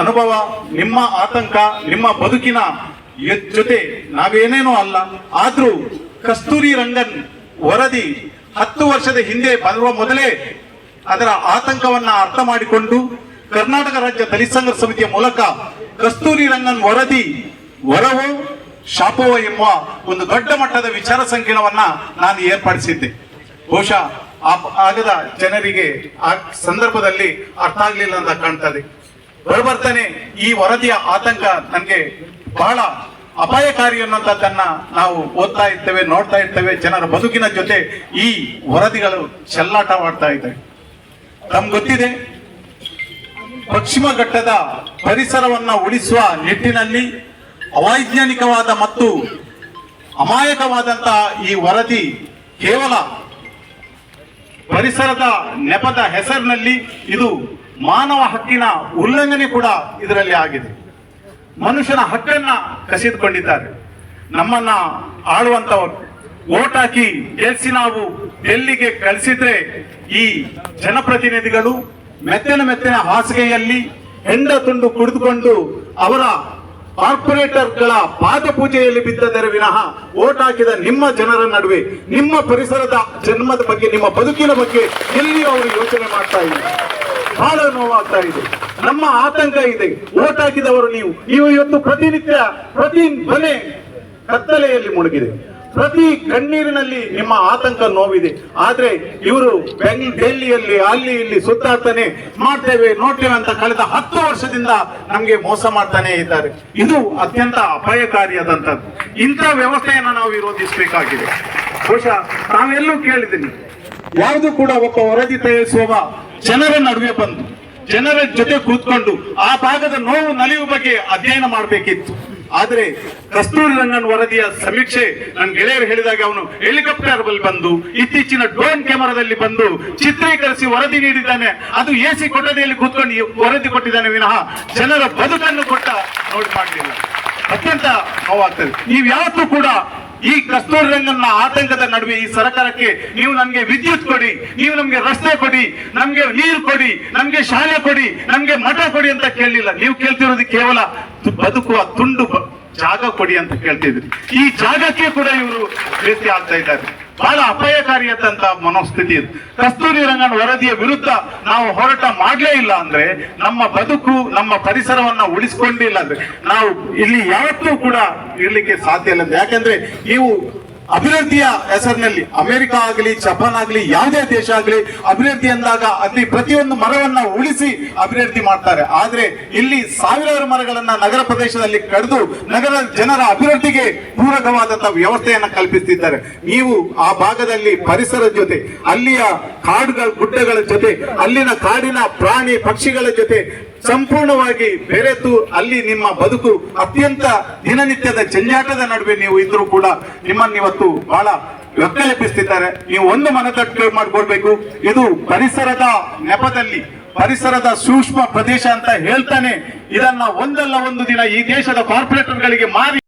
ಅನುಭವ, ನಿಮ್ಮ ಆತಂಕ, ನಿಮ್ಮ ಬದುಕಿನ ಜೊತೆ ನಾವೇನೇನೋ ಅಲ್ಲ, ಆದ್ರೂ ಕಸ್ತೂರಿ ರಂಗನ್ ವರದಿ ಹತ್ತು ವರ್ಷದ ಹಿಂದೆ ಬರುವ ಮೊದಲೇ ಅದರ ಆತಂಕವನ್ನ ಅರ್ಥ ಮಾಡಿಕೊಂಡು ಕರ್ನಾಟಕ ರಾಜ್ಯ ದಲಿತ ಸಂಘರ್ಷ ಸಮಿತಿಯ ಮೂಲಕ ಕಸ್ತೂರಿ ರಂಗನ್ ವರದಿ ವರವೋ, ಶಾಪವೋ ಎಂಬ ಒಂದು ದೊಡ್ಡ ಮಟ್ಟದ ವಿಚಾರ ಸಂಕಿರಣವನ್ನ ನಾನು ಏರ್ಪಡಿಸಿದ್ದೆ. ಬಹುಶಃ ಆಗದ ಜನರಿಗೆ ಆ ಸಂದರ್ಭದಲ್ಲಿ ಅರ್ಥ ಆಗ್ಲಿಲ್ಲ ಅಂತ ಕಾಣ್ತದೆ. ಬರಬರ್ತಾನೆ ಈ ವರದಿಯ ಆತಂಕ ನನಗೆ ಬಹಳ ಅಪಾಯಕಾರಿ ಅನ್ನುವಂಥದ್ದನ್ನ ನಾವು ಓದ್ತಾ ಇರ್ತೇವೆ, ನೋಡ್ತಾ ಇರ್ತೇವೆ. ಜನರ ಬದುಕಿನ ಜೊತೆ ಈ ವರದಿಗಳು ಚೆಲ್ಲಾಟವಾಡ್ತಾ ಇದೆ. ನಮ್ಗೆ ಗೊತ್ತಿದೆ, ಪಶ್ಚಿಮ ಘಟ್ಟದ ಪರಿಸರವನ್ನ ಉಳಿಸುವ ನಿಟ್ಟಿನಲ್ಲಿ ಅವೈಜ್ಞಾನಿಕವಾದ ಮತ್ತು ಅಮಾಯಕವಾದಂತಹ ಈ ವರದಿ ಕೇವಲ ಪರಿಸರದ ನೆಪದ ಹೆಸರಿನಲ್ಲಿ ಇದು ಮಾನವ ಹಕ್ಕಿನ ಉಲ್ಲಂಘನೆ ಕೂಡ ಇದರಲ್ಲಿ ಆಗಿದೆ. ಮನುಷ್ಯನ ಹಕ್ಕನ್ನ ಕಸಿದುಕೊಂಡಿದ್ದಾರೆ. ನಮ್ಮನ್ನ ಆಳುವಂತವರು ಓಟ್ ಹಾಕಿ ಗೆಲ್ಸಿ ನಾವು ಡೆಲ್ಲಿಗೆ ಕಳಿಸಿದ್ರೆ ಈ ಜನಪ್ರತಿನಿಧಿಗಳು ಮೆತ್ತನ ಮೆತ್ತನ ಹಾಸಿಗೆಯಲ್ಲಿ ಹೆಂಡ ತುಂಡು ಕುಡಿದುಕೊಂಡು ಅವರ ಕಾರ್ಪೊರೇಟರ್ಗಳ ಪಾದ ಪೂಜೆಯಲ್ಲಿ ಬಿದ್ದದರೆ ವಿನಃ ಓಟ್ ಹಾಕಿದ ನಿಮ್ಮ ಜನರ ನಡುವೆ, ನಿಮ್ಮ ಪರಿಸರದ ಜನ್ಮದ ಬಗ್ಗೆ, ನಿಮ್ಮ ಬದುಕಿನ ಬಗ್ಗೆ ಎಲ್ಲಿಯೂ ಅವರು ಯೋಚನೆ ಮಾಡ್ತಾ ಇಲ್ಲ. ಬಹಳ ನೋವಾಗ್ತಾ ಇದೆ. ನಮ್ಮ ಆತಂಕ ಇದೆ. ಓಟ್ ಹಾಕಿದವರು ನೀವು. ನೀವು ಇವತ್ತು ಪ್ರತಿನಿತ್ಯ, ಪ್ರತಿ ಮನೆ ಕತ್ತಲೆಯಲ್ಲಿ ಮುಳುಗಿದೆ. ಪ್ರತಿ ಕಣ್ಣೀರಿನಲ್ಲಿ ನಿಮ್ಮ ಆತಂಕ ನೋವಿದೆ. ಆದ್ರೆ ಇವರು ಬೆಂಗ್ ಡೆಲ್ಲಿಯಲ್ಲಿ ಅಲ್ಲಿ ಇಲ್ಲಿ ಸುತ್ತಾಡ್ತಾನೆ ಮಾಡ್ತೇವೆ, ನೋಡ್ತೇವೆ ಅಂತ ಕಳೆದ ಹತ್ತು ವರ್ಷದಿಂದ ನಮ್ಗೆ ಮೋಸ ಮಾಡ್ತಾನೆ ಇದ್ದಾರೆ. ಇದು ಅತ್ಯಂತ ಅಪಾಯಕಾರಿಯಾದಂತದ್ದು ಇಂಥ ವ್ಯವಸ್ಥೆಯನ್ನ ನಾವು ವಿರೋಧಿಸಬೇಕಾಗಿದೆ. ಬಹುಶಃ ನಾವೆಲ್ಲೂ ಕೇಳಿದ್ದೀನಿ. ಯಾವುದು ಕೂಡ ಒಬ್ಬ ವರದಿ ತಯಾರಿಸುವಾಗ ಜನರ ನಡುವೆ ಬಂದು, ಜನರ ಜೊತೆ ಕೂತ್ಕೊಂಡು ಆ ಭಾಗದ ನೋವು ನಲಿಯುವ ಬಗ್ಗೆ ಅಧ್ಯಯನ ಮಾಡಬೇಕಿತ್ತು. ಆದ್ರೆ ಕಸ್ತೂರಿ ರಂಗನ್ ವರದಿಯ ಸಮೀಕ್ಷೆ ನನ್ನ ಗೆಳೆಯರು ಹೇಳಿದಾಗ ಅವನು ಹೆಲಿಕಾಪ್ಟರ್ ಬಲ್ಲಿ ಬಂದು, ಇತ್ತೀಚಿನ ಡ್ರೋನ್ ಕ್ಯಾಮರಾದಲ್ಲಿ ಬಂದು ಚಿತ್ರೀಕರಿಸಿ ವರದಿ ನೀಡಿದ್ದಾನೆ. ಅದು ಎ ಸಿ ಕೊಠಡಿಯಲ್ಲಿ ಕೂತ್ಕೊಂಡು ವರದಿ ಕೊಟ್ಟಿದ್ದಾನೆ ವಿನಃ ಜನರ ಬದುಕನ್ನು ಕೊಟ್ಟ ನೋಡಿ ಮಾಡಲಿಲ್ಲ. ಅತ್ಯಂತ ನೋವಾಗ್ತದೆ. ನೀವು ಯಾವತ್ತೂ ಕೂಡ ಈ ಕಸ್ತೂರಿ ರಂಗನ್ನ ಆತಂಕದ ನಡುವೆ ಈ ಸರ್ಕಾರಕ್ಕೆ ನೀವು ನಮ್ಗೆ ವಿದ್ಯುತ್ ಕೊಡಿ, ನೀವು ನಮ್ಗೆ ರಸ್ತೆ ಕೊಡಿ, ನಮ್ಗೆ ನೀರು ಕೊಡಿ, ನಮ್ಗೆ ಶಾಲೆ ಕೊಡಿ, ನಮ್ಗೆ ಮಠ ಕೊಡಿ ಅಂತ ಕೇಳಲಿಲ್ಲ. ನೀವು ಕೇಳ್ತಿರೋದು ಕೇವಲ ಬದುಕುವ ತುಂಡು ಜಾಗ ಕೊಡಿ ಅಂತ ಕೇಳ್ತಿದ್ರಿ. ಈ ಜಾಗಕ್ಕೆ ಕೂಡ ಇವರು ಭೇಟಿ ಆಗ್ತಾ ಇದ್ದಾರೆ. ಬಹಳ ಅಪಾಯಕಾರಿಯಾದಂತ ಮನೋಸ್ಥಿತಿ ಇದು ಕಸ್ತೂರಿ ರಂಗನ್ ವರದಿಯ ವಿರುದ್ಧ ನಾವು ಹೋರಾಟ ಮಾಡಲೇ ಇಲ್ಲ ಅಂದ್ರೆ ನಮ್ಮ ಬದುಕು, ನಮ್ಮ ಪರಿಸರವನ್ನ ಉಳಿಸ್ಕೊಂಡಿಲ್ಲ ಅಂದ್ರೆ ನಾವು ಇಲ್ಲಿ ಯಾವತ್ತೂ ಕೂಡ ಇರ್ಲಿಕ್ಕೆ ಸಾಧ್ಯ ಇಲ್ಲ ಯಾಕಂದ್ರೆ ನೀವು ಅಭಿವೃದ್ಧಿಯ ಹೆಸರಿನಲ್ಲಿ ಅಮೆರಿಕ ಆಗಲಿ, ಜಪಾನ್ ಆಗಲಿ, ಯಾವುದೇ ದೇಶ ಆಗಲಿ, ಅಭಿವೃದ್ಧಿ ಅಂದಾಗ ಅಲ್ಲಿ ಪ್ರತಿಯೊಂದು ಮರವನ್ನ ಉಳಿಸಿ ಅಭಿವೃದ್ಧಿ ಮಾಡ್ತಾರೆ. ಆದ್ರೆ ಇಲ್ಲಿ ಸಾವಿರಾರು ಮರಗಳನ್ನ ನಗರ ಪ್ರದೇಶದಲ್ಲಿ ಕಡಿದು ನಗರ ಜನರ ಅಭಿವೃದ್ಧಿಗೆ ಪೂರಕವಾದಂತಹ ವ್ಯವಸ್ಥೆಯನ್ನ ಕಲ್ಪಿಸುತ್ತಿದ್ದಾರೆ ನೀವು ಆ ಭಾಗದಲ್ಲಿ ಪರಿಸರದ ಜೊತೆ, ಅಲ್ಲಿಯ ಕಾಡುಗಳ, ಗುಡ್ಡಗಳ ಜೊತೆ, ಅಲ್ಲಿನ ಕಾಡಿನ ಪ್ರಾಣಿ ಪಕ್ಷಿಗಳ ಜೊತೆ ಸಂಪೂರ್ಣವಾಗಿ ಬೆರೆತು ಅಲ್ಲಿ ನಿಮ್ಮ ಬದುಕು ಅತ್ಯಂತ ದಿನನಿತ್ಯದ ಜಂಜಾಟದ ನಡುವೆ ನೀವು ಇದ್ರೂ ಕೂಡ ನಿಮ್ಮನ್ನು ಇವತ್ತು ಬಹಳ ವ್ಯಕ್ತಲೆಪ್ಪಿಸ್ತಿದ್ದಾರೆ ನೀವು ಒಂದು ಮನದಟ್ಟು ಮಾಡ್ಕೊಳ್ಬೇಕು. ಇದು ಪರಿಸರದ ನೆಪದಲ್ಲಿ, ಪರಿಸರದ ಸೂಕ್ಷ್ಮ ಪ್ರದೇಶ ಅಂತ ಹೇಳ್ತಾನೆ. ಇದನ್ನ ಒಂದಲ್ಲ ಒಂದು ದಿನ ಈ ದೇಶದ ಕಾರ್ಪೊರೇಟರ್ಗಳಿಗೆ ಮಾರಿ